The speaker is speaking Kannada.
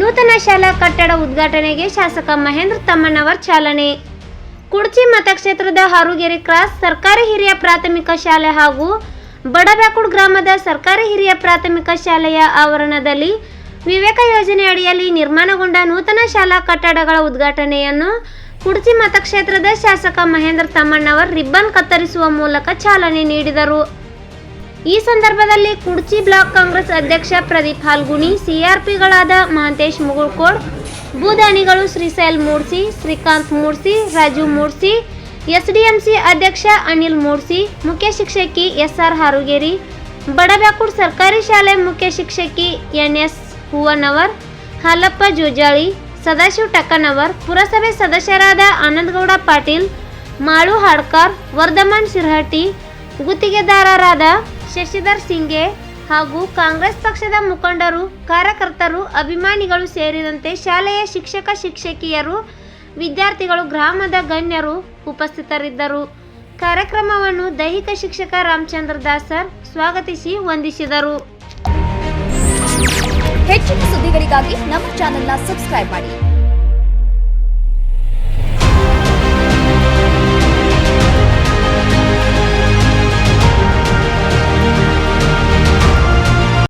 ನೂತನ ಶಾಲಾ ಕಟ್ಟಡ ಉದ್ಘಾಟನೆಗೆ ಶಾಸಕ ಮಹೇಂದ್ರ ತಮ್ಮಣ್ಣವರ್ ಚಾಲನೆ. ಕುಡ್ಚಿ ಮತಕ್ಷೇತ್ರದ ಹಾರುಗೆರೆ ಕ್ರಾಸ್ ಸರ್ಕಾರಿ ಹಿರಿಯ ಪ್ರಾಥಮಿಕ ಶಾಲೆ ಹಾಗೂ ಬಡಬ್ಯಾಕುಡ್ ಗ್ರಾಮದ ಸರ್ಕಾರಿ ಹಿರಿಯ ಪ್ರಾಥಮಿಕ ಶಾಲೆಯ ಆವರಣದಲ್ಲಿ ವಿವೇಕ ಯೋಜನೆ ಅಡಿಯಲ್ಲಿ ನಿರ್ಮಾಣಗೊಂಡ ನೂತನ ಶಾಲಾ ಕಟ್ಟಡಗಳ ಉದ್ಘಾಟನೆಯನ್ನು ಕುಡ್ಚಿ ಮತಕ್ಷೇತ್ರದ ಶಾಸಕ ಮಹೇಂದ್ರ ತಮ್ಮಣ್ಣವರ್ ರಿಬ್ಬನ್ ಕತ್ತರಿಸುವ ಮೂಲಕ ಚಾಲನೆ ನೀಡಿದರು. ಈ ಸಂದರ್ಭದಲ್ಲಿ ಕುಡ್ಚಿ ಬ್ಲಾಕ್ ಕಾಂಗ್ರೆಸ್ ಅಧ್ಯಕ್ಷ ಪ್ರದೀಪ್ ಹಾಲ್ಗುಣಿ ಸಿಆರ್ಪಿಗಳಾದ ಮಹಂತೇಶ್ ಮುಗುಳ್ಕೋಡ್, ಭೂದಾನಿಗಳು ಶ್ರೀಶೈಲ್ ಮೂರ್ಸಿ, ಶ್ರೀಕಾಂತ್ ಮೂರ್ಸಿ, ರಾಜು ಮೂರ್ಸಿ, ಎಸ್ಡಿಎಂಸಿ ಅಧ್ಯಕ್ಷ ಅನಿಲ್ ಮೂರ್ಸಿ, ಮುಖ್ಯ ಶಿಕ್ಷಕಿ ಎಸ್ಆರ್ ಹಾರುಗೇರಿ ಬಡಬ್ಯಾಕೂಡ್ ಸರ್ಕಾರಿ ಶಾಲೆ ಮುಖ್ಯ ಶಿಕ್ಷಕಿ ಎನ್ಎಸ್ ಹೂವನವರ್, ಹಾಲಪ್ಪ ಜೋಜಾಳಿ, ಸದಾಶಿವ್ ಟಕ್ಕನವರ್, ಪುರಸಭೆ ಸದಸ್ಯರಾದ ಆನಂದಗೌಡ ಪಾಟೀಲ್, ಮಾಳು ಹಾಡ್ಕರ್, ವರ್ಧಮಾನ್ ಶಿರ್ಹಟ್ಟಿ, ಗುತ್ತಿಗೆದಾರರಾದ ಶಶಿಧರ್ ಸಿಂಗೆ ಹಾಗೂ ಕಾಂಗ್ರೆಸ್ ಪಕ್ಷದ ಮುಖಂಡರು, ಕಾರ್ಯಕರ್ತರು, ಅಭಿಮಾನಿಗಳು ಸೇರಿದಂತೆ ಶಾಲೆಯ ಶಿಕ್ಷಕ ಶಿಕ್ಷಕಿಯರು, ವಿದ್ಯಾರ್ಥಿಗಳು, ಗ್ರಾಮದ ಗಣ್ಯರು ಉಪಸ್ಥಿತರಿದ್ದರು. ಕಾರ್ಯಕ್ರಮವನ್ನು ದೈಹಿಕ ಶಿಕ್ಷಕ ರಾಮಚಂದ್ರ ದಾಸರ್ ಸ್ವಾಗತಿಸಿ ವಂದಿಸಿದರು. ಹೆಚ್ಚಿನ ಸುದ್ದಿಗಳಿಗಾಗಿ ನಮ್ಮ ಚಾನೆಲ್ನ ಸಬ್ಸ್ಕ್ರೈಬ್ ಮಾಡಿ.